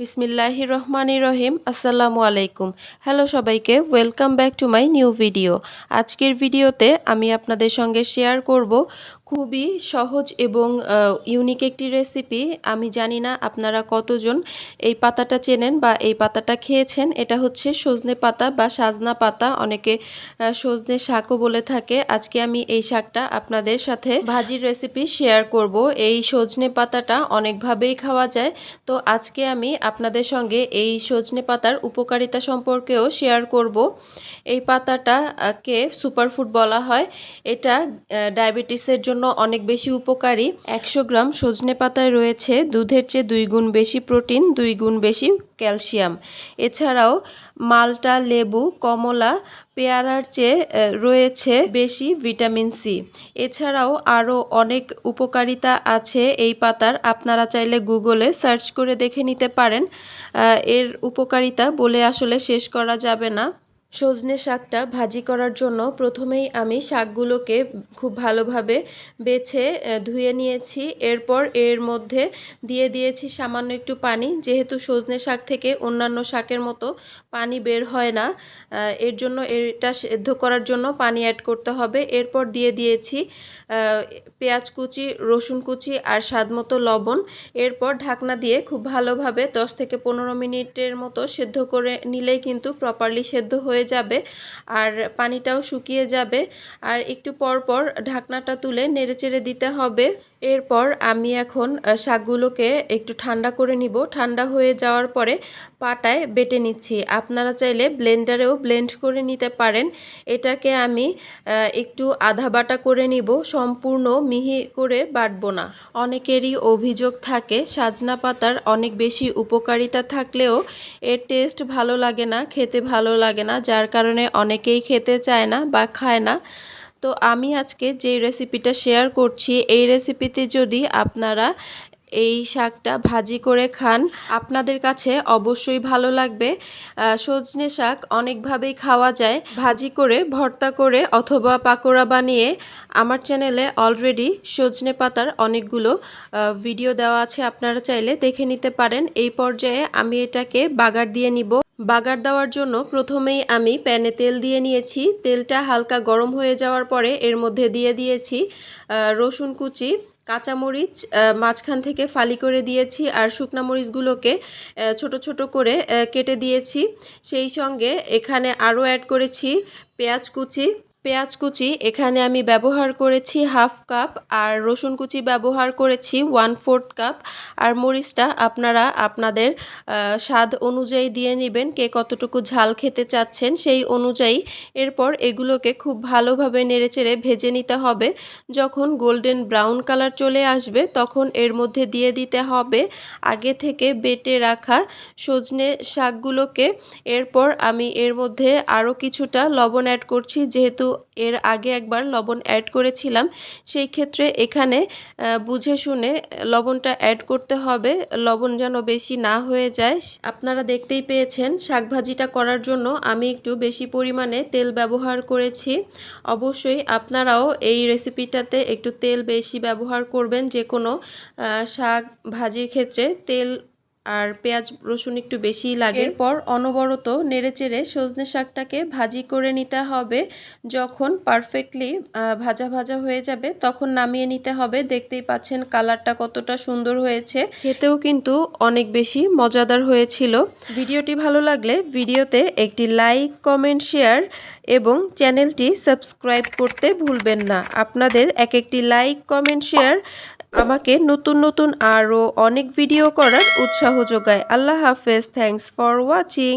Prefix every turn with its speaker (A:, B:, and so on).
A: বিসমিল্লাহির রহমানির রহিম, আসসালামু আলাইকুম। হ্যালো সবাইকে, welcome back to my new video. আজকের ভিডিওতে আমি আপনাদের সঙ্গে শেয়ার করব খুবই সহজ এবং ইউনিক একটি রেসিপি আমি জানি না আপনারা কতজন এই পাতাটা চেনেন বা এই পাতাটা খেয়েছেন। এটা হচ্ছে সজনে পাতা বা সাজনা পাতা। অনেকে সজনে শাকও বলে থাকে। আজকে আমি এই শাকটা আপনাদের সাথে ভাজির রেসিপি শেয়ার করব। এই সজনে পাতাটা অনেকভাবেই খাওয়া যায়। তো আজকে আমি আপনাদের সঙ্গে এই সজনে পাতার উপকারিতা সম্পর্কেও শেয়ার করব। এই পাতাটাকে সুপারফুড বলা হয়। এটা ডায়াবেটিসের জন্য অনেক বেশি উপকারী। একশো গ্রাম সজনে পাতায় রয়েছে দুধের চেয়ে দুই গুণ বেশি প্রোটিন দুই গুণ বেশি ক্যালসিয়াম এছাড়াও মালটা, লেবু, কমলা পেয়ারার চেয়ে রয়েছে বেশি ভিটামিন সি। এছাড়াও আরও অনেক উপকারিতা আছে এই পাতার। আপনারা চাইলে গুগলে সার্চ করে দেখে নিতে পারেন। এর উপকারিতা বলে আসলে শেষ করা যাবে না। সজনে শাকটা ভাজি করার জন্য প্রথমেই আমি শাকগুলোকে খুব ভালোভাবে বেছে ধুয়ে নিয়েছি। এরপর এর মধ্যে দিয়ে দিয়েছি সামান্য একটু পানি। যেহেতু সজনে শাক থেকে অন্যান্য শাকের মতো পানি বের হয় না এর জন্য এটা সেদ্ধ করার জন্য পানি অ্যাড করতে হবে। এরপর দিয়ে দিয়েছি পেঁয়াজ কুচি, রসুন কুচি আর স্বাদ মতো লবণ। এরপর ঢাকনা দিয়ে খুব ভালোভাবে দশ থেকে পনেরো মিনিটের মতো সেদ্ধ করে নিলেই কিন্তু প্রপারলি সেদ্ধ হয়ে যাবে আর পানিটাও শুকিয়ে যাবে। আর একটু পর পর ঢাকনাটা তুলে নেড়েচেড়ে দিতে হবে। এরপর আমি এখন শাকগুলোকে একটু ঠান্ডা করে নিব। ঠান্ডা হয়ে যাওয়ার পরে পাটায় বেটে নিচ্ছি। আপনারা চাইলে ব্লেন্ডারেও ব্লেন্ড করে নিতে পারেন। এটাকে আমি একটু আধা বাটা করে নিব। সম্পূর্ণ মিহি করে বাটবো না। অনেকেরই অভিযোগ থাকে, সাজনা পাতার অনেক বেশি উপকারিতা থাকলেও এর টেস্ট ভালো লাগে না, খেতে ভালো লাগে না, যার কারণে অনেকেই খেতে চায় না বা খায় না। তো আমি আজকে যে রেসিপিটা শেয়ার করছি এই রেসিপিতে যদি আপনারা এই শাকটা ভাজি করে খান। আপনাদের কাছে অবশ্যই ভালো লাগবে। সজনে শাক অনেকভাবেই খাওয়া যায়। ভাজি করে, ভর্তা করে অথবা পাকোড়া বানিয়ে আমার চ্যানেলে অলরেডি সজনে পাতার অনেকগুলো ভিডিও দেওয়া আছে। আপনারা চাইলে দেখে নিতে পারেন। এই পর্যায়ে আমি এটাকে বাগার দিয়ে নিব। বাগার দেওয়ার জন্য প্রথমেই আমি প্যানে তেল দিয়ে নিয়েছি। তেলটা হালকা গরম হয়ে যাওয়ার পরে এর মধ্যে দিয়ে দিয়েছি রসুন কুচি কাঁচামরিচ মাঝখান থেকে ফালি করে দিয়েছি আর শুকনা মরিচগুলোকে ছোট ছোট করে কেটে দিয়েছি। সেই সঙ্গে এখানে আরও অ্যাড করেছি পেঁয়াজ কুচি পেঁয়াজ কুচি, এখানে আমি ব্যবহার করেছি হাফ কাপ আর রসুন কুচি ব্যবহার করেছি ওয়ান ফোর্থ কাপ আর মরিচটা আপনারা আপনাদের স্বাদ অনুযায়ী দিয়ে নেবেন, কে কতটুকু ঝাল খেতে চাচ্ছেন সেই অনুযায়ী। এরপর এগুলোকে খুব ভালোভাবে নেড়েচেড়ে ভেজে নিতে হবে। যখন গোল্ডেন ব্রাউন কালার চলে আসবে, তখন এর মধ্যে দিয়ে দিতে হবে আগে থেকে বেটে রাখা সজনে শাকগুলোকে। এরপর আমি এর মধ্যে আরও কিছুটা লবণ অ্যাড করছি, যেহেতু এর আগে একবার লবণ অ্যাড করেছিলাম। সেই ক্ষেত্রে এখানে বুঝে শুনে লবণটা অ্যাড করতে হবে। লবণ যেন বেশি না হয়ে যায়। আপনারা দেখতেই পেয়েছেন, শাকভাজিটা করার জন্য আমি একটু বেশি পরিমাণে তেল ব্যবহার করেছি। অবশ্যই আপনারাও এই রেসিপিটাতে একটু তেল বেশি ব্যবহার করবেন। যে কোনো শাক ভাজির ক্ষেত্রে তেল আর পেঁয়াজ রসুন একটু বেশিই লাগে। এরপর অনবরত নেড়েচেড়ে সজনে শাকটাকে ভাজি করে নিতে হবে। যখন পারফেক্টলি ভাজা ভাজা হয়ে যাবে, তখন নামিয়ে নিতে হবে। দেখতেই পাচ্ছেন কালারটা কতটা সুন্দর হয়েছে। খেতেও কিন্তু অনেক বেশি মজাদার হয়েছিল। ভিডিওটি ভালো লাগলে ভিডিওতে একটি লাইক কমেন্ট শেয়ার এবং চ্যানেলটি সাবস্ক্রাইব করতে ভুলবেন না। আপনাদের এক একটি লাইক কমেন্ট শেয়ার আমাকে নতুন নতুন আরও অনেক ভিডিও করার উৎসাহ যোগায়। আল্লাহ হাফেজ। Thanks for watching